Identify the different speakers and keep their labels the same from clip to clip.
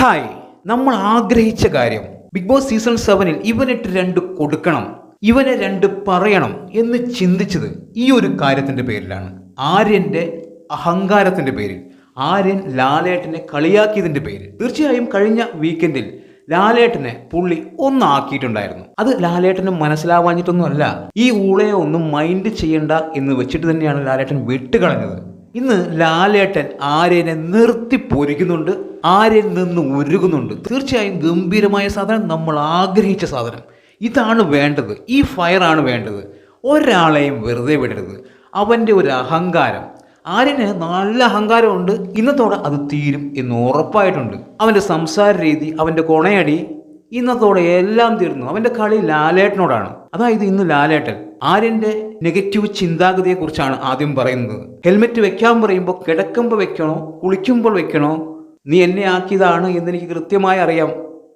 Speaker 1: Hi നമ്മൾ ആഗ്രഹിച്ച കാര്യം. ബിഗ് ബോസ് സീസൺ സെവനിൽ ഇവനിട്ട് രണ്ട് കൊടുക്കണം ഇവനെ രണ്ട് പറയണം എന്ന് ചിന്തിച്ചത് ഈ ഒരു കാര്യത്തിന്റെ പേരിലാണ്. ആര്യന്റെ അഹങ്കാരത്തിന്റെ പേരിൽ ആര്യൻ ലാലേട്ടനെ കളിയാക്കിയതിന്റെ പേരിൽ. തീർച്ചയായും കഴിഞ്ഞ വീക്കെൻഡിൽ ലാലേട്ടനെ പുള്ളി ഒന്നാക്കിയിട്ടുണ്ടായിരുന്നു. അത് ലാലേട്ടന് മനസ്സിലാവാഞ്ഞിട്ടൊന്നുമല്ല ഈ ഊളയെ ഒന്നും മൈൻഡ് ചെയ്യണ്ട എന്ന് വെച്ചിട്ട് തന്നെയാണ് ലാലേട്ടൻ വിട്ടുകളഞ്ഞത്. ഇന്ന് ലാലേട്ടൻ ആര്യനെ നിർത്തി പൊരിക്കുന്നുണ്ട് ആര്യൻ നിന്ന് ഉരുകുന്നുണ്ട്. തീർച്ചയായും ഗംഭീരമായ സാധനം നമ്മൾ ആഗ്രഹിച്ച സാധനം. ഇതാണ് വേണ്ടത്. ഈ ഫയറാണ് വേണ്ടത്. ഒരാളെയും വെറുതെ വിടരുത്. അവന്റെ ഒരു അഹങ്കാരം. ആര്യന് നല്ല അഹങ്കാരമുണ്ട്. ഇന്നത്തോടെ അത് തീരും എന്ന് ഉറപ്പായിട്ടുണ്ട്. അവന്റെ സംസാര രീതി അവന്റെ കൊണയടി ഇന്നത്തോടെ എല്ലാം തീർന്നു. അവന്റെ കളി ലാലേട്ടനോടാണ്. അതായത് ഇന്ന് ലാലേട്ടൻ ആര്യന്റെ നെഗറ്റീവ് ചിന്താഗതിയെക്കുറിച്ചാണ് ആദ്യം പറയുന്നത്. ഹെൽമെറ്റ് വെക്കാൻ പറയുമ്പോൾ കിടക്കുമ്പോൾ വെക്കണോ കുളിക്കുമ്പോൾ വെക്കണോ? നീ എന്നെ ആക്കിയതാണ് എന്ന് എനിക്ക് കൃത്യമായി അറിയാം.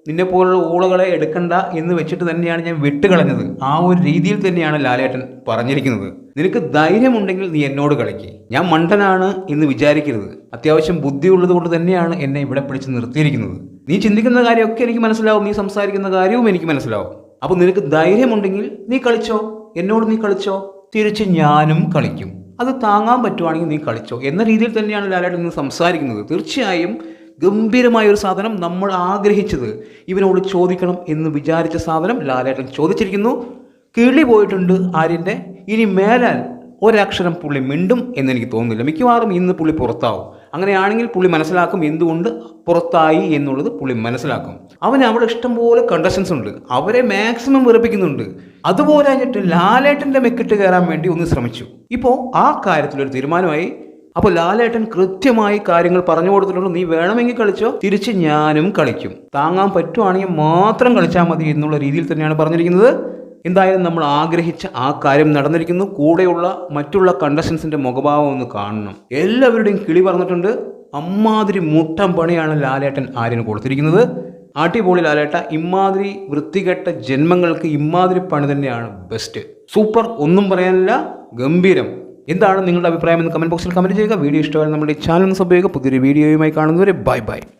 Speaker 1: നിന്നെ പോലുള്ള ഊളകളെ എടുക്കണ്ട എന്ന് വെച്ചിട്ട് തന്നെയാണ് ഞാൻ വിട്ടുകളഞ്ഞത്. ആ ഒരു രീതിയിൽ തന്നെയാണ് ലാലേട്ടൻ പറഞ്ഞിരിക്കുന്നത്. നിനക്ക് ധൈര്യമുണ്ടെങ്കിൽ നീ എന്നോട് കളിക്ക്. ഞാൻ മണ്ടനാണ് എന്ന് വിചാരിക്കരുത്. അത്യാവശ്യം ബുദ്ധിയുള്ളത് കൊണ്ട് തന്നെയാണ് എന്നെ ഇവിടെ പിടിച്ച് നിർത്തിയിരിക്കുന്നത്. നീ ചിന്തിക്കുന്ന കാര്യമൊക്കെ എനിക്ക് മനസ്സിലാവും. നീ സംസാരിക്കുന്ന കാര്യവും എനിക്ക് മനസ്സിലാവും. അപ്പോൾ നിനക്ക് ധൈര്യമുണ്ടെങ്കിൽ നീ കളിച്ചോ? എന്നോട് നീ കളിച്ചോ? തിരിച്ച് ഞാനും കളിക്കും. അത് താങ്ങാൻ പറ്റുവാണെങ്കിൽ നീ കളിച്ചോ. എന്ന രീതിയിൽ തന്നെയാണ് ലാലേട്ടൻ ഇന്ന് സംസാരിക്കുന്നത്. തീർച്ചയായും ഗംഭീരമായ ഒരു സാധനം നമ്മൾ ആഗ്രഹിച്ചത് ഇവനോട് ചോദിക്കണം എന്ന് വിചാരിച്ച സാധനം ലാലേട്ടൻ ചോദിച്ചിരിക്കുന്നു. കിളി പോയിട്ടുണ്ട് ആര്യന്റെ. ഇനി മേലാൽ ഒരക്ഷരം പുള്ളി മിണ്ടും എന്നെനിക്ക് തോന്നുന്നില്ല. മിക്കവാറും ഇന്ന് പുള്ളി പുറത്താവും. അങ്ങനെയാണെങ്കിൽ പുള്ളി മനസ്സിലാക്കും എന്തുകൊണ്ട് പുറത്തായി എന്നുള്ളത് പുള്ളി മനസ്സിലാക്കും. അവന് അവിടെ ഇഷ്ടംപോലെ കണ്ടസ്റ്റൻസ് ഉണ്ട്. അവരെ മാക്സിമം വെറുപ്പിക്കുന്നുണ്ട്. അതുപോലെ കഴിഞ്ഞിട്ട് ലാലേട്ടന്റെ മെക്കിട്ട് കയറാൻ വേണ്ടി ഒന്ന് ശ്രമിച്ചു. ഇപ്പോൾ ആ കാര്യത്തിലൊരു തീരുമാനമായി. അപ്പോൾ ലാലേട്ടൻ കൃത്യമായി കാര്യങ്ങൾ പറഞ്ഞു കൊടുത്തിട്ടുണ്ട്. നീ വേണമെങ്കിൽ കളിച്ചോ. തിരിച്ച് ഞാനും കളിക്കും. താങ്ങാൻ പറ്റുവാണെങ്കിൽ മാത്രം കളിച്ചാൽ മതി എന്നുള്ള രീതിയിൽ തന്നെയാണ് പറഞ്ഞിരിക്കുന്നത്. എന്തായാലും നമ്മൾ ആഗ്രഹിച്ച ആ കാര്യം നടന്നിരിക്കുന്നു. കൂടെയുള്ള മറ്റുള്ള കണ്ടസ്റ്റൻസിന്റെ മുഖഭാവം ഒന്ന് കാണണം. എല്ലാവരുടെയും കിളി പറഞ്ഞിട്ടുണ്ട്. അമ്മാതിരി മുട്ടം പണിയാണ് ലാലേട്ടൻ ആര്യന് കൊടുത്തിരിക്കുന്നത്. അടിപൊളി ലാലേട്ട. ഇമാതിരി വൃത്തികെട്ട ജന്മങ്ങൾക്ക് ഇമാതിരി പണി തന്നെയാണ് ബെസ്റ്റ് സൂപ്പർ. ഒന്നും പറയാനില്ല. ഗംഭീരം. എന്താണ് നിങ്ങളുടെ അഭിപ്രായം എന്ന് കമന്റ് ബോക്സിൽ കമന്റ് ചെയ്യുക. വീഡിയോ ഇഷ്ടമായാലും നമ്മുടെ ചാനൽ ചെയ്യുക. പുതിയൊരു വീഡിയോയുമായി കാണുന്നവരെ ബൈ ബൈ